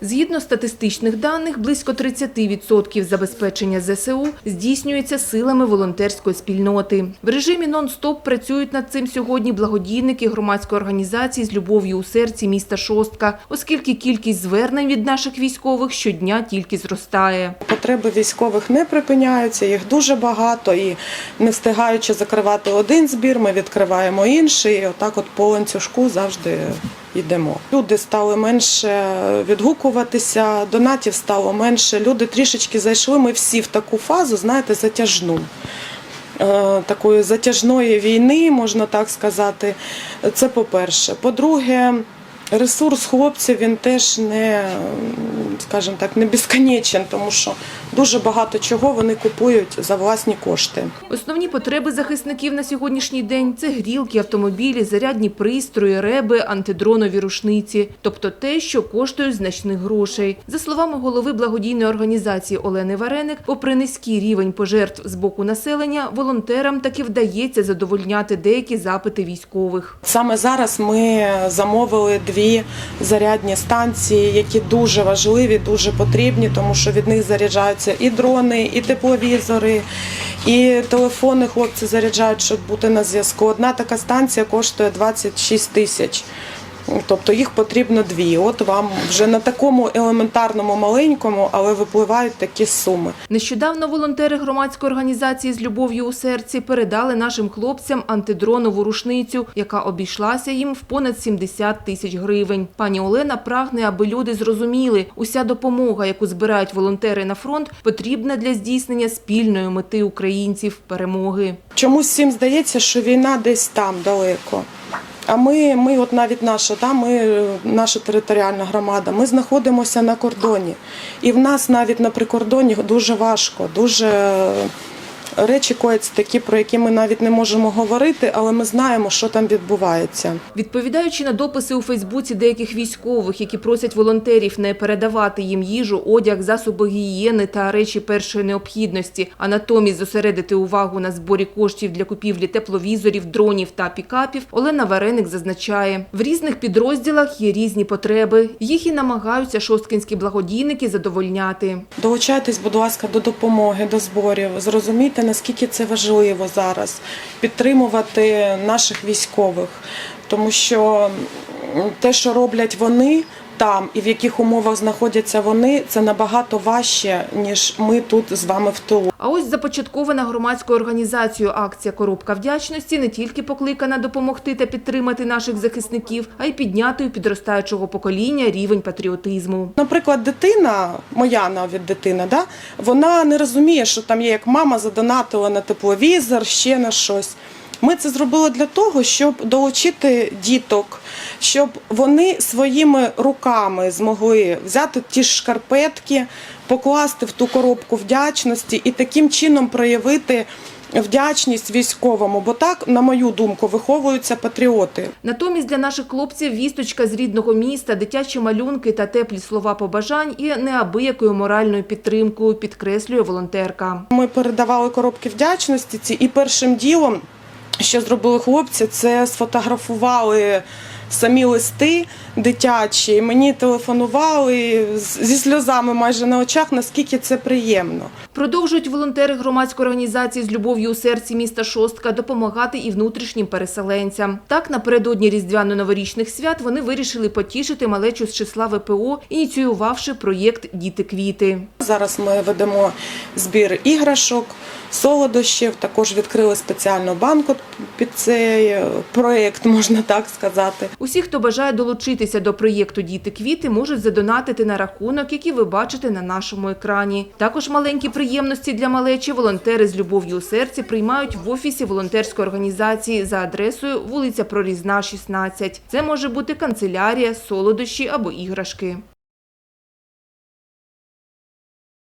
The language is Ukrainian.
Згідно статистичних даних, близько 30% забезпечення ЗСУ здійснюється силами волонтерської спільноти. В режимі нон-стоп працюють над цим сьогодні благодійники громадської організації з любов'ю у серці міста Шостка, оскільки кількість звернень від наших військових щодня тільки зростає. Потреби військових не припиняються, їх дуже багато, і не встигаючи закривати один збір, ми відкриваємо інший. І отак, от по ланцюжку завжди йдемо. Люди стали менше відгукуватися, донатів стало менше. Люди трішечки зайшли. Ми всі в таку фазу, знаєте, затяжну. Е, Такої затяжної війни, можна так сказати, це по-перше. По-друге, ресурс хлопців він теж не, скажімо так, не безконечен, тому що дуже багато чого вони купують за власні кошти. Основні потреби захисників на сьогоднішній день – це грілки, автомобілі, зарядні пристрої, реби, антидронові рушниці. Тобто те, що коштує значних грошей. За словами голови благодійної організації Олени Вареник, попри низький рівень пожертв з боку населення, волонтерам таки вдається задовольняти деякі запити військових. Саме зараз ми замовили дві зарядні станції, які дуже важливі, дуже потрібні, тому що від них заряджаються і дрони, і тепловізори, і телефони хлопці заряджають, щоб бути на зв'язку. Одна така станція коштує 26 тисяч. Тобто їх потрібно дві. От вам вже на такому елементарному маленькому, але випливають такі суми. Нещодавно волонтери громадської організації з любов'ю у серці передали нашим хлопцям антидронову рушницю, яка обійшлася їм в понад 70 тисяч гривень. Пані Олена прагне, аби люди зрозуміли, уся допомога, яку збирають волонтери на фронт, потрібна для здійснення спільної мети українців перемоги. Чомусь всім здається, що війна десь там далеко. А ми, ми от навіть наша, та, ми, наша територіальна громада, ми знаходимося на кордоні. І в нас навіть на прикордоні дуже важко, дуже речі кояться такі, про які ми навіть не можемо говорити, але ми знаємо, що там відбувається. Відповідаючи на дописи у Фейсбуці деяких військових, які просять волонтерів не передавати їм їжу, одяг, засоби гігієни та речі першої необхідності, а натомість зосередити увагу на зборі коштів для купівлі тепловізорів, дронів та пікапів, Олена Вареник зазначає, в різних підрозділах є різні потреби. Їх і намагаються шосткинські благодійники задовольняти. Долучайтесь, будь ласка, до допомоги, до зборів. Зрозумійте, наскільки це важливо зараз підтримувати наших військових, тому що те, що роблять вони там і в яких умовах знаходяться вони, це набагато важче, ніж ми тут з вами в тилу. А ось започаткована громадською організацією акція Коробка вдячності не тільки покликана допомогти та підтримати наших захисників, а й підняти у підростаючого покоління рівень патріотизму. Наприклад, дитина, моя навіть дитина, да, вона не розуміє, що там є як мама задонатила на тепловізор, ще на щось. Ми це зробили для того, щоб долучити діток, щоб вони своїми руками змогли взяти ті ж шкарпетки, покласти в ту коробку вдячності і таким чином проявити вдячність військовому. Бо так, на мою думку, виховуються патріоти. Натомість для наших хлопців вісточка з рідного міста, дитячі малюнки та теплі слова побажань і неабиякою моральною підтримкою, підкреслює волонтерка. Ми передавали коробки вдячності ці, і першим ділом, що зробили хлопці, це сфотографували самі листи дитячі. Мені телефонували зі сльозами майже на очах, наскільки це приємно. Продовжують волонтери громадської організації з любов'ю у серці міста Шостка допомагати і внутрішнім переселенцям. Так, напередодні різдвяно-новорічних свят вони вирішили потішити малечу з числа ВПО, ініціювавши проєкт Діти-квіти. Зараз ми ведемо збір іграшок, солодощів. Також відкрили спеціальну банку під цей е, проєкт, можна так сказати. Усі, хто бажає долучитися до проєкту Діти квіти, можуть задонатити на рахунок, який ви бачите на нашому екрані. Також маленькі приємності для малечі волонтери з любов'ю у серці приймають в офісі волонтерської організації за адресою вулиця Прорізна, 16. Це може бути канцелярія, солодощі або іграшки.